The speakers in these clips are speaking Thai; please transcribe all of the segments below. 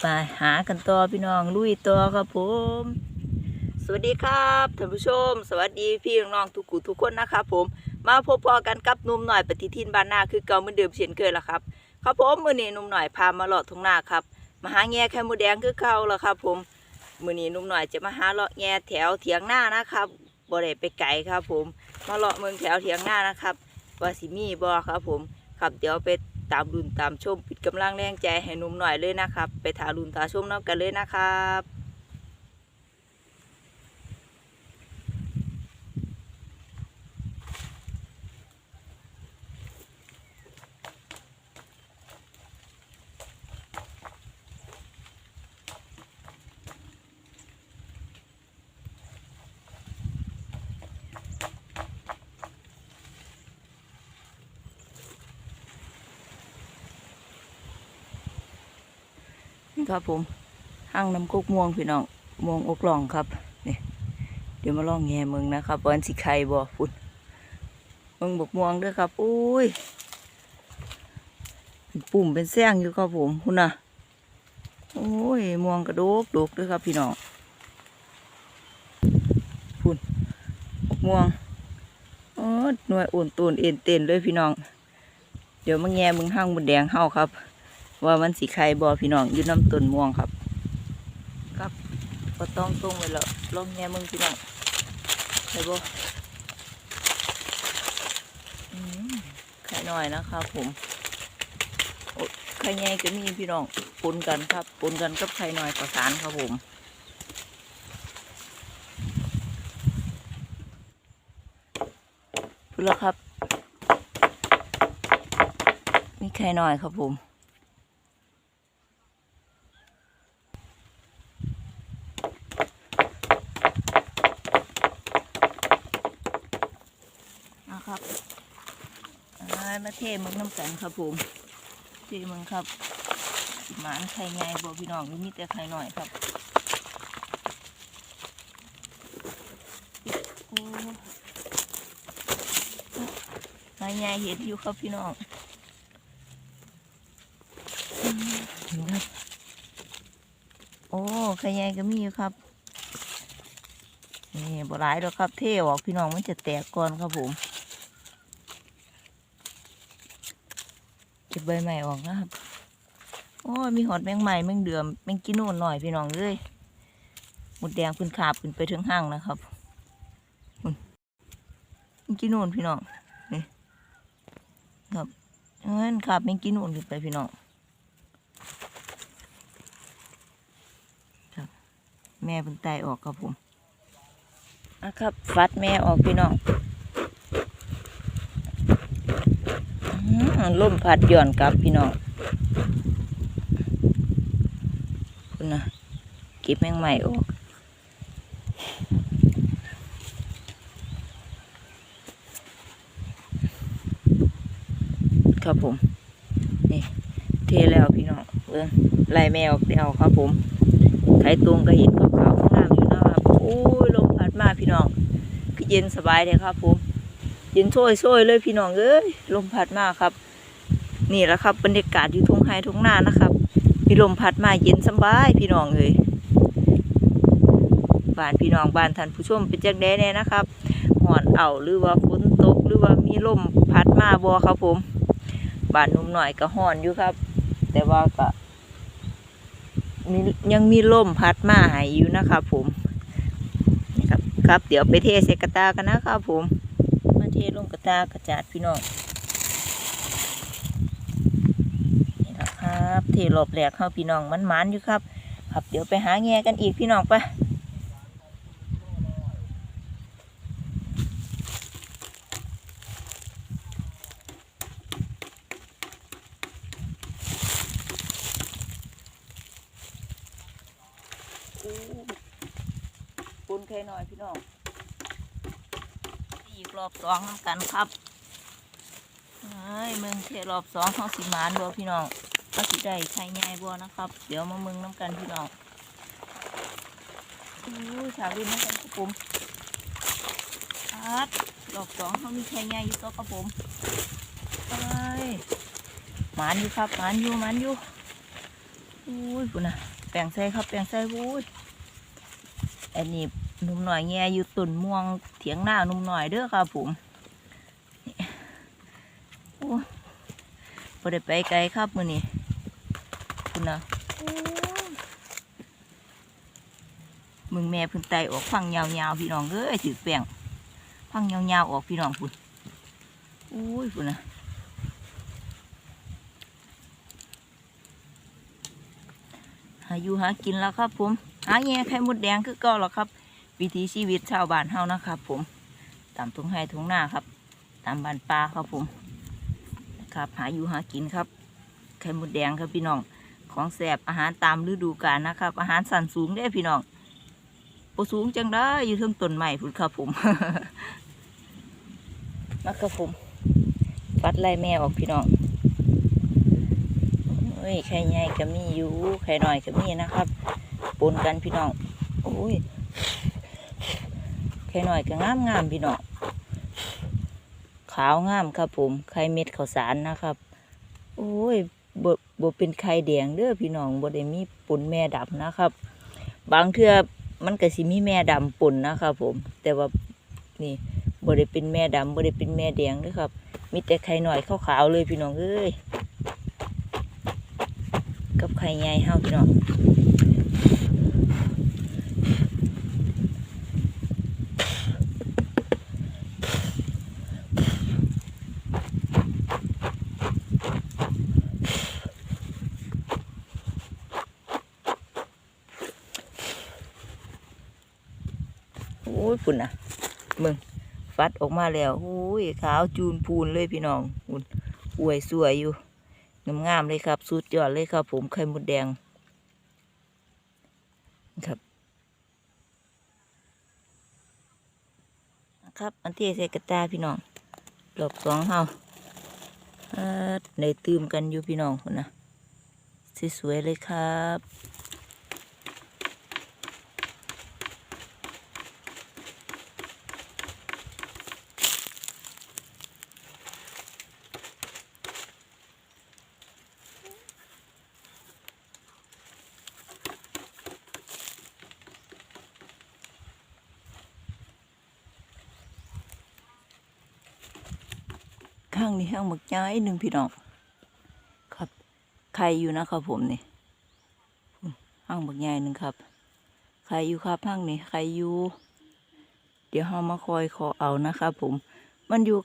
ไปหากันต่อพี่น้องลุยต่อครับผม สวัสดีครับท่านผู้ชม สวัสดีพี่น้องทุกกูทุกคนนะครับผม มาพบพอกันกับนุ่มหน่อยปฏิทินบ้านนาคือเก่าเหมือนเดิมเช่นเคยละครับครับผมมือนี้นุ่มหน่อยพามาเลาะทุ่งนาครับมาหาแง่แค่มดแดงคือเก่าละครับ ผมมือนี้นุ่มหน่อยจะมาหาเลาะแง่แถวเถียงหน้านะครับบ่ได้ไปไกลครับ ผม มาเลาะเมืองแถวเถียงหน้านะครับว่าสิมีบ่ครับ ผมครับเดี๋ยวไป ตามรุนตามชมปิดกำลังแรงใจให้หนุ่มหน่อยเลยนะครับ ไปถารุนตาชมน้ำกันเลยนะครับ นี่ครับผมห้างน้ำกุกม่วงพี่น้องม่วงอกหลองครับนี่เดี๋ยวมาลองแง่มึงนะครับวันสิไข่บ่พุ่นมึงบกม่วงด้วยครับอุ้ยปุ่มเป็นแซงอยู่ครับผมพุ่นนะโอ้ยม่วงกระโดกโดกด้วยครับพี่น้องพุ่นบกม่วงอ้ยหน่วยอุ่นตูนเอ็นเต้นเลยพี่น้อง เดี๋ยวมาแง่มึงห้างบนแดงเฮาครับ ว่ามันสีไข่บอพี่น้องอยู่น้ำต้นม่วงครับ ครับก็ต้องตรงไว้แล้วลองแง่มึงพี่น้องไข่บอไข่น้อยนะครับผมไข่ใหญ่ก็มีพี่น้องปนกันครับปนกันกับไข่น้อยประสานครับผมพูดแล้วครับ มีไข่น้อยครับผม นะครับอ่า มาเทมึงน้ำกันครับผมเทมึงครับหมานไข่ไงบอกพี่น้องนี่มีแต่ไข่หน่อยครับโอ้ไข่ไงเห็นอยู่ครับพี่น้องเห็นครับโอ้ไข่ไงก็มีอยู่ครับนี่บหลายแล้วครับเทออกพี่น้องมันจะแตกก่อนครับผม เก็บใบใหม่ออกนะครับ โอ้ยมีหอดแมงใหม่แมงเดือมแมงกินนูนหน่อยพี่น้องเลยหมดแดงขึ้นขาบขึ้นไปถึงห้างนะครับนู่นแมงกินนูนพี่น้องนี่ครับเงินขาบแมงกินนูนขึ้นไปพี่น้องครับ แม่เป็นไตออกครับผมนะครับฟัดแม่ออกพี่น้อง อื้อหือลมพัดหย่อนกลับพี่น้องคุณนะเก็บแมงใหม่ออกครับผม นี่เทแล้วพี่น้องเบิ่งไล่แมวออกเดียวครับผมไข่ตรงก็เห็นขาวๆข้างๆอยู่นะครับโอ้ยลมพัดมาพี่น้องคือเย็นสบายเลยครับผมเย็นโช่วยช่วยๆเลยพี่น้องเอ้ยลมพัดมาครับ นี่แหละครับบรรยากาศอยู่ทุ่งไฮทุ่งนานะครับมีลมพัดมาเย็นสบายพี่น้องเอ้ยบ้านพี่น้องบ้านท่านผู้ชมเป็นจังแดแน่นะครับหอนเอาหรือว่าฝนตกหรือว่ามีลมพัดมาบ่ครับผมบ้านนุ่มหน่อยก็ห่อนอยู่ครับ แต่ว่าก็ยังมีลมพัดมาหายอยู่นะครับผมครับครับ เดี๋ยวไปเทใส่กระตากันนะครับผมมาเทลงกระตากระจาดพี่น้องนี่นะครับ เทรอบแรกเข้าพี่น้องมันมันๆอยู่ครับ ครับเดี๋ยวไปหาแง่กันอีกพี่น้องไปปุนเคหน่อยพี่น้องอีกรอบสองนำกันครับเฮ้ยเมืองเทรอบสองเขาสิมานบัวพี่น้อง เขาสิได้ใช้ง่ายบัวนะครับ เดี๋ยวมาเมืองน้ำกันพี่น้องอู้ยสาวินนะครับผมพัดรอบสองเขามีใช้ง่ายอยู่ตัวครับผมเฮ้ยหมานอยู่ครับหมานอยู่หมานอยู่อุ้ยปุ่นะแปลงใส่ครับแปลงใส่อุ้ยอันนี้หนุ่มหน่อยแงอยู่ต้นม่วงเถียงหน้าหนุ่มหน่อยเด้อครับผมโอ้ยพอได้ไปไกลครับมือนี้ ปุ่นนะมึงแม่พิ่นไตออกฟังยาวๆพี่น้องเอ้ยถือแป้งฟังยาวๆออกพี่น้องปุ่นอุ้ยปุ่นนะหาอยู่หากินแล้วครับผมหาแง่ไข่มดแดงคือก็หรอครับ วิถีชีวิตชาวบ้านเฮานะครับ ผมตามทุ่งไร่ทุ่งนาครับ ตามบ้านป่าครับผม ครับ หาอยู่หากินครับไข่มดแดงครับพี่น้อง ของแสบอาหารตามฤดูกาลนะครับ อาหารสันสูงได้พี่น้องปสูงจังได้อยู่เทิงต้นใหม่พุ่นครับผมนะครับผมฟัดไล่แม่ออกพี่น้องเอ้ยไข่ใหญ่ก็มีอยู่ไข่หน้อยก็มีนะครับปนกันพี่น้องโอ้ยไข่หน้อยก็งามงามพี่น้องขาวงามครับผมไข่เม็ดข้าวสารนะครับ โอ้ย บบเป็นไข่แดงเด้อพี่น้องบ่ได้มีปนแม่ดำนะครับ บางเทื่อมันก็สิมีแม่ดำปนนะครับผม แต่ว่านี่บ่ได้เป็นแม่ดำบ่ได้เป็นแม่แดงเด้อครับ มีแต่ไข่หน่อยขาวๆเลยพี่น้องเอ้ยกับไข่ใหญ่เฮาพี่น้องุ่นนะมึงฟัดออกมาแล้วโอ้ยขาวจูนพูนเลยพี่น้องอุ่นอวยสวยอยู่งามๆเลยครับสุดยอดเลยครับ ผมไข่มดแดง ครับนะครับ อันที่ใส่กระตาพี่น้องรอบสองเฮาเอ่อในตื่มกันอยู่พี่น้องคนนะสวยๆเลยครับ ข้างนี้ข้างหมึกย้ายหนึ่งพี่น้องครับใครอยู่นะครับผมนี่อืมข้างหมึกย้ายหนึ่งครับ ใครอยู่ครับข้างนี้ใครอยู่ เดี๋ยวเรามาคอยขอเอานะครับผม มันอยู่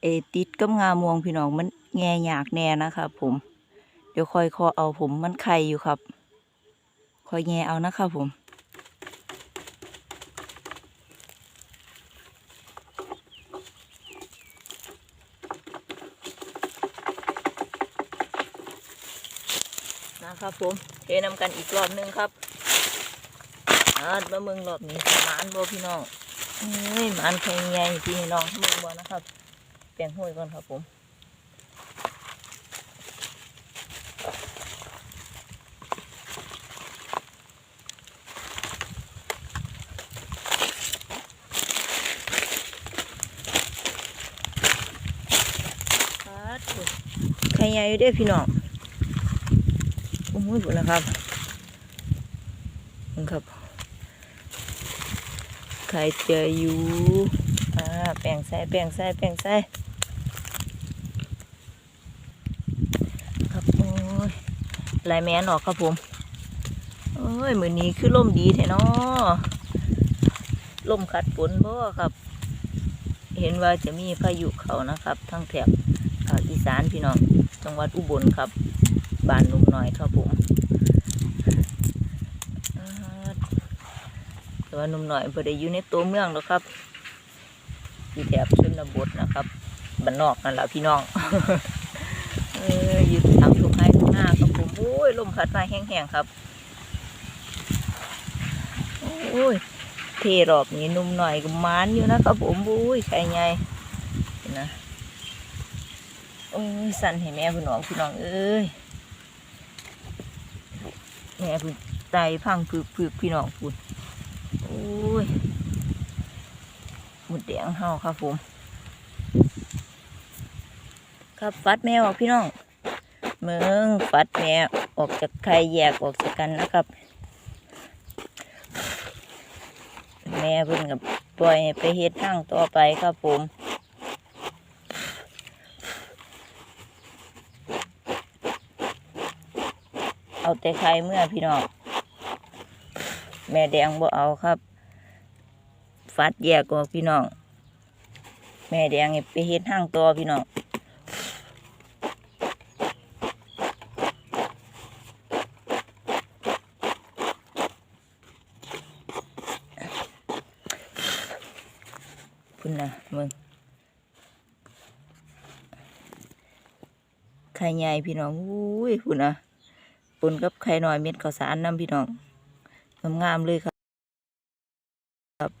เอติดกับงามวงพี่น้องมันแง่ยากแน่นะครับผม เดี๋ยวคอยขอเอาผมมันไข่อยู่ครับ คอยแง่เอานะครับผม ครับผมเทน้ำกันอีกรอบหนึงครับอาดมาเมืองรอบนี้หมานบ่พี่น้องเอ้ยหมานแข็งใหญ่พี่น้องเมืองบ่นะครับแปลงห้วยก่อนครับผมอาดโถ่ไข่ใหญ่อยู่เด้อพี่น้อง อ้ยบุญนะครับนี่ครับใครเจออยู่อ่าแป้งใส่แป้งใส่แป้งใส่ครับโอ้ยลายแมนออกครับผมโอ้ยมือนี้คือล่มดีแท้เนาะล่มขัดฝนบ่ครับ เห็นว่าจะมีพายุเขานะครับทั้งแถบภาคอีสานพี่น้องจังหวัดอุบลครับ บานนุ่มหน่อยครับผมแต่ว่านุ่มหน่อยพอได้อยู่ในตัวเมืองแล้วครับอยู่แถบชนบทนะครับบ้านนอกนั่นแหละพี่น้องเอออยู่ตามทุ่งไร่ทุ่งนาครับผมโอ้ยลมพัดมาแห้งๆครับโอ้ยเทรอบนี้นุ่มหน่อยก็มานอยู่นะครับผมโอ้ยใครไงนนะโอ้ยสั่นให้แม่พี่น้องพี่น้องเอ้ย แม่พึ่งไตพังพึกพึกพี่น้องพุ่นโอ้ยหมุดแดงเฮาครับผม ครับฟัดแมวออกพี่น้องเมืองฟัดแม่ออกจากไข่แยกออกจากกันนะครับ แม่เพิ่นกับปล่อยไปเฮ็ดทางต่อไปครับผม เอา แต่ไข่เมื่อพี่น้องแม่แดงบ่เอาครับ ฟัดแยกออกพี่น้อง แม่แดงไปเฮ็ดทางต่อพี่น้องพุ่นนะมึงไข่ใหญ่พี่น้องอุ้ยพุ่นนะ ปนกับไข่หน้อยเม็ดข้าวสารน้ำพี่น้องงามๆเลยครับครับ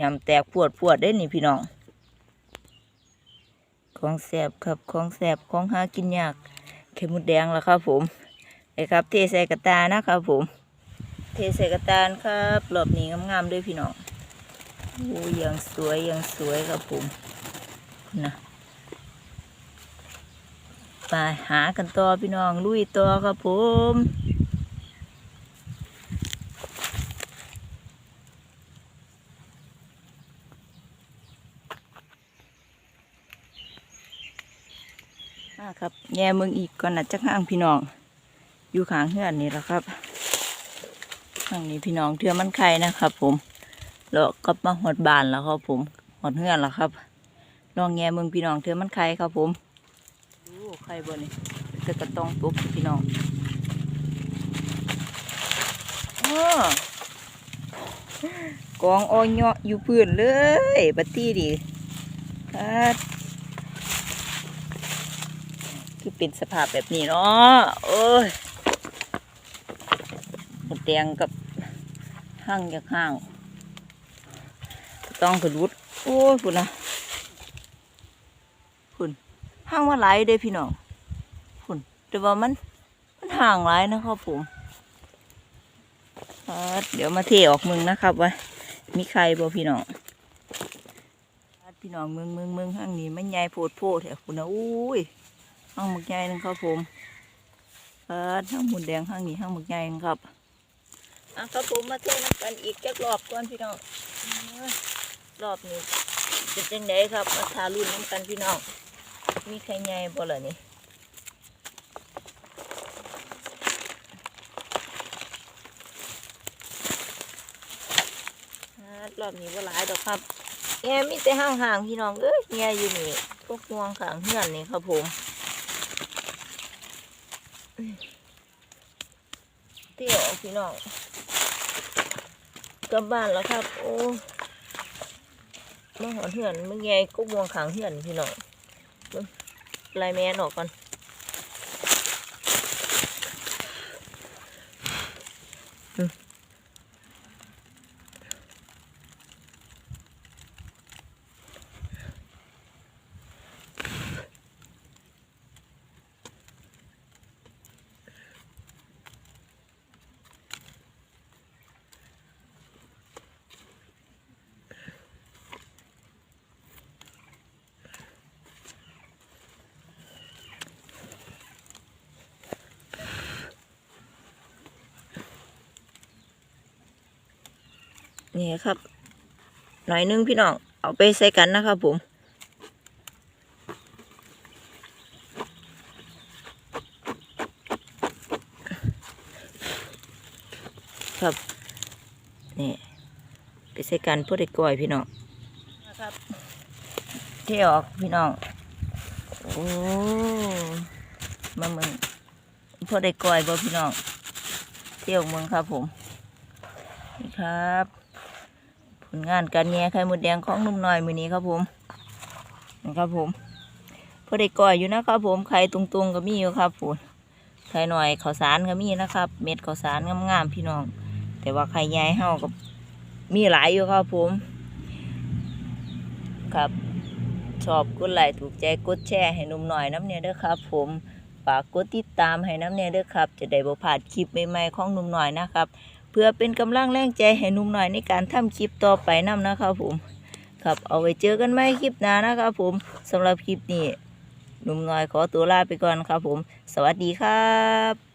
ยำแตกปวดปวดได้นี่พี่น้อง ของแสบครับของแสบของหากินยากเข็มมดแดงแล้วครับผมไอ้ครับ เทใส่กระตานะครับผม เทใส่กระตานครับรอบนี้งามๆด้วยพี่น้องโอ้ยยังสวยยังสวยครับผมนะ ไปหากันต่อพี่น้องลุยต่อครับผมมาครับแง่มึงอีกก่อนนะจักห้างพี่น้อง อยู่ขางเฮือนนี่แหละครับข้างนี้พี่น้องเทือมันไข่นะครับ ผมแล้วก็มาหดบานแล้วครับผมหดเฮือนแล้วครับลองแง่มึงพี่น้องเธอมันไข่ครับผม ดูไข่บนนี่จะกระตองตุกพี่น้องอ้อกองออยเงาะอยู่พื้นเลยบัตตี้ดิครับคือเป็นสภาพแบบนี้เนาะโอ้ยหมดแดงกับห้างจากห้าง ต้องขึ้นวุดโอ้ยพุ่นนะพุ่น ห่างว่าหลายเด้พี่น้องพุ่นแต่ว่ามัน มันห่างหลายนะครับผมเดี๋ยวมาเทออกมึงนะครับว่ามีใครบ่พี่น้องพี่น้องมึงมึงมึงห้างนี้มันใหญ่โพดโพดแถวคุณนะอุ้ยห้างหมึกใหญ่นึงครับผมอ่าห้างหมุนแดงห้างนี้ห้างหมึกใหญ่นึงครับอะครับผมมาเทน้ำกันอีกจักรอบก่อนพี่น้องรอบนี้เป็นจังไดครับมาทารุ่นน้ำกันพี่น้อง มีใครใหญ่บ่ล่ะนี่รอบนี้ว่าหลายดอกครับแง่มีแต่ห่างพี่น้องเอ้ยแง่อยู่นี่พวกงวงขางเฮือนนี่ครับผมเที่ยวพี่น้องกลับบ้านแล้วครับ โอ้มาหอนเหือนเมึงไงก็วงขังเหือนพี่น้อง ลายแมนออกก่อน นี่ครับ หน่อยนึงพี่น้อง เอาไปใส่กันนะครับผมครับนี่ไปใส่กันเพื่อได้ก้อยพี่น้องนะครับเที่ออกพี่น้องโอ้มามึงเพื่อได้ก้อยบ่พี่น้องเที่ยวเมืองครับผมนี่ครับ ผลงานการแย่ไข่มดแดงของนุ่มน้อยมือนี้ครับผมนะครับผมพอได้ก่อยอยู่นะครับผมไข่ตุงๆก็มีอยู่ครับผมไข่หน่อยข้าวสารก็มีนะครับ เม็ดข้าวสารงามๆพี่น้อง แต่ว่าไข่ใหญ่เฮาก็มีหลายอยู่ครับผม ครับชอบกดไลค์ถูกใจกดแชร์ให้นุ่มหน่อยน้ำเนี่ยเด้อครับ ผมฝากกดติดตามให้น้ำเนี่ยเด้อครับ จะได้บ่พลาดคลิปใหม่ๆของนุ่มหน่อยนะครับ เพื่อเป็นกำลังแรงใจให้หนุ่มหน่อยในการทำคลิปต่อไปนํนะครับผม ครับเอาไว้เจอกันใหม่คลิปหน้านะครับผมสำหรับคลิปนี้หนุ่มหน่อยขอตัวลาไปก่อนครับผม สวัสดีครับ